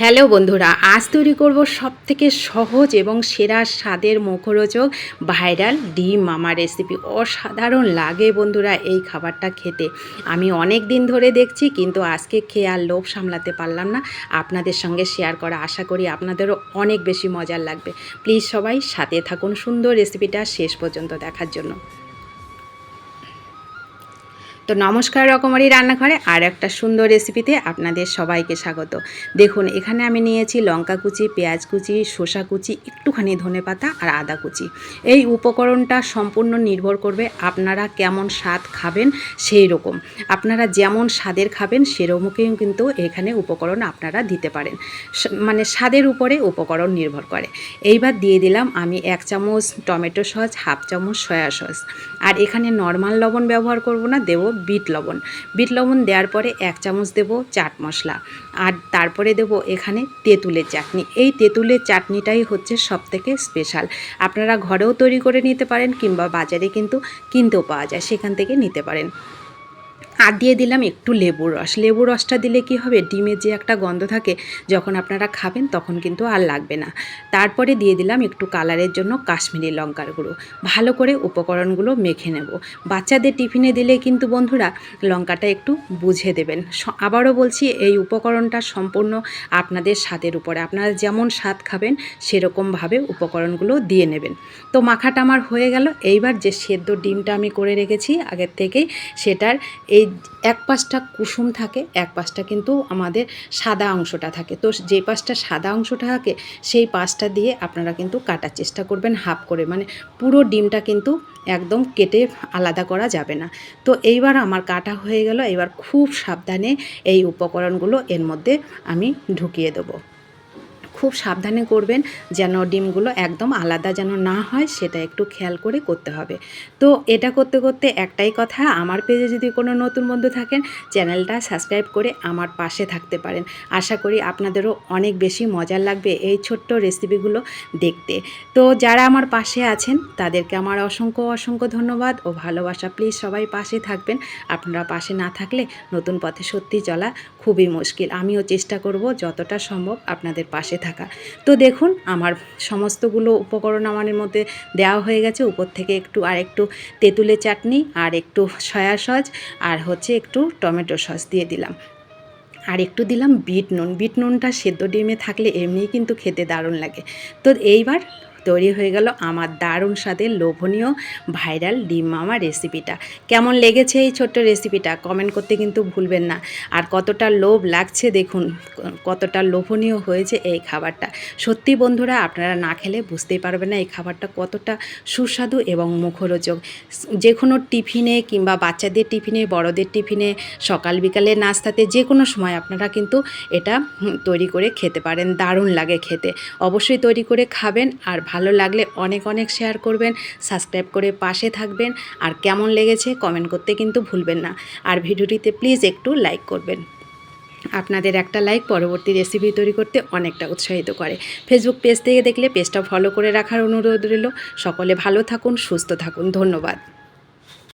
Hello বন্ধুরা, আজ তৈরি করব সব থেকে সহজ এবং সেরা স্বাদের মুখরোচক ভাইরাল ডিম মামা রেসিপি। অসাধারণ লাগে বন্ধুরা এই খাবারটা খেতে। আমি অনেক দিন ধরে দেখছি, কিন্তু আজকে খেয়ে আর লোভ সামলাতে পারলাম না। আপনাদের সঙ্গে শেয়ার করা আশা করি আপনাদেরও অনেক বেশি মজার লাগবে। প্লিজ সবাই সাথে থাকুন সুন্দর রেসিপিটা শেষ পর্যন্ত দেখার জন্য। তো নমস্কার রকমারি রান্নাঘরে আর একটা সুন্দর রেসিপিতে আপনাদের সবাইকে স্বাগত। দেখুন, এখানে আমি নিয়েছি লঙ্কা কুচি, পেঁয়াজ কুচি, শসা কুচি, একটুখানি ধনে পাতা আর আদা কুচি। এই উপকরণটা সম্পূর্ণ নির্ভর করবে আপনারা কেমন স্বাদ খাবেন সেই রকম। আপনারা যেমন স্বাদের খাবেন সেরকমকেও কিন্তু এখানে উপকরণ আপনারা দিতে পারেন। মানে স্বাদের উপরে উপকরণ নির্ভর করে। এইবার দিয়ে দিলাম আমি এক চামচ টমেটো সস, হাফ চামচ সয়া সস। আর এখানে নর্মাল লবণ ব্যবহার করব না, দেবো বিট লবণ। বিট লবণ দেওয়ার পরে এক চামচ দেব চাট মশলা আর তারপরে দেব এখানে তেঁতুলের চাটনি। এই তেঁতুলের চাটনিটাই হচ্ছে সবথেকে স্পেশাল আপনারা ঘরেও তৈরি করে নিতে পারেন কিংবা বাজারে কিন্তু কিনতেও পাওয়া যায়, সেখান থেকে নিতে পারেন। আর দিয়ে দিলাম একটু লেবুর রস। লেবুর রসটা দিলে কি হবে? ডিমের যে একটা গন্ধ থাকে, যখন আপনারা খাবেন তখন কিন্তু আর লাগবে না। তারপরে দিয়ে দিলাম একটু কালারের জন্য কাশ্মীরি লঙ্কার গুঁড়ো। ভালো করে উপকরণগুলো মেখে নেব। বাচ্চাদের টিফিনে দিলে কিন্তু বন্ধুরা লঙ্কাটা একটু বুঝে দেবেন। আবারও বলছি, এই উপকরণটা সম্পূর্ণ আপনাদের স্বাদের উপরে। আপনারা যেমন স্বাদ খাবেন, সেরকমভাবে উপকরণগুলো দিয়ে নেবেন। তো মাখাটা আমার হয়ে গেল। এইবার যে সেদ্ধ ডিমটা আমি করে রেখেছি আগের থেকেই, সেটার এই এক পাশটা কুসুম থাকে, এক পাশটা কিন্তু আমাদের সাদা অংশটা থাকে। তো যে পাশটা সাদা অংশটা থাকে, সেই পাশটা দিয়ে আপনারা কিন্তু কাটার চেষ্টা করবেন, হাফ করে। মানে পুরো ডিমটা কিন্তু একদম কেটে আলাদা করা যাবে না। তো এইবার আমার কাটা হয়ে গেল, এবার খুব সাবধানে এই উপকরণগুলো এর মধ্যে আমি ঢুকিয়ে দেবো। খুব সাবধানে করবেন যেন ডিমগুলো একদম আলাদা যেন না হয়, সেটা একটু খেয়াল করে করতে হবে। তো এটা করতে করতে একটাই কথা, আমার পেজে যদি কোনো নতুন বন্ধু থাকেন, চ্যানেলটা সাবস্ক্রাইব করে আমার পাশে থাকতে পারেন। আশা করি আপনাদেরও অনেক বেশি মজার লাগবে এই ছোট্ট রেসিপিগুলো দেখতে। তো যারা আমার পাশে আছেন, তাদেরকে আমার অসংখ্য অসংখ্য ধন্যবাদ ও ভালোবাসা। প্লিজ সবাই পাশে থাকবেন। আপনারা পাশে না থাকলে নতুন পথে সত্যি চলা খুবই মুশকিল। আমিও চেষ্টা করব যতটা সম্ভব আপনাদের পাশে থাকা। তো দেখুন, আমার সমস্তগুলো উপকরণ আমার মধ্যে দেওয়া হয়ে গেছে। উপর থেকে একটু আর একটু তেঁতুলের চাটনি, আর একটু সয়া সস, আর হচ্ছে একটু টমেটো সস দিয়ে দিলাম। আর একটু দিলাম বিট নুন। বিট নুনটা সেদ্ধ ডিমে থাকলে এমনিই কিন্তু খেতে দারুণ লাগে। তো এইবার তৈরি হয়ে গেল আমার দারুণ স্বাদের লোভনীয় ভাইরাল ডিম মামা রেসিপিটা। কেমন লেগেছে এই ছোট্ট রেসিপিটা? কমেন্ট করতে কিন্তু ভুলবেন না। আর কতটা লোভ লাগছে দেখুন, কতটা লোভনীয় হয়েছে এই খাবারটা। সত্যি বন্ধুরা, আপনারা না খেলে বুঝতেই পারবেন না এই খাবারটা কতটা সুস্বাদু এবং মুখরোচক। যে কোনো টিফিনে কিংবা বাচ্চাদের টিফিনে, বড়দের টিফিনে, সকাল বিকালে নাস্তাতে যে কোনো সময় আপনারা কিন্তু এটা তৈরি করে খেতে পারেন, দারুণ লাগে খেতে। অবশ্যই তৈরি করে খাবেন আর ভালো লাগলে অনেক অনেক শেয়ার করবেন সাবস্ক্রাইব করে পাশে থাকবেন আর কেমন লেগেছে কমেন্ট করতে কিন্তু ভুলবেন না। আর ভিডিওটিতে প্লিজ একটু লাইক করবেন। আপনাদের একটা লাইক পরবর্তী রেসিপি তৈরি করতে অনেকটা উৎসাহিত করে। ফেসবুক পেজ থেকে দেখলে পেজটা ফলো করে রাখার অনুরোধ রইল। সকলে ভালো থাকুন, সুস্থ থাকুন। ধন্যবাদ।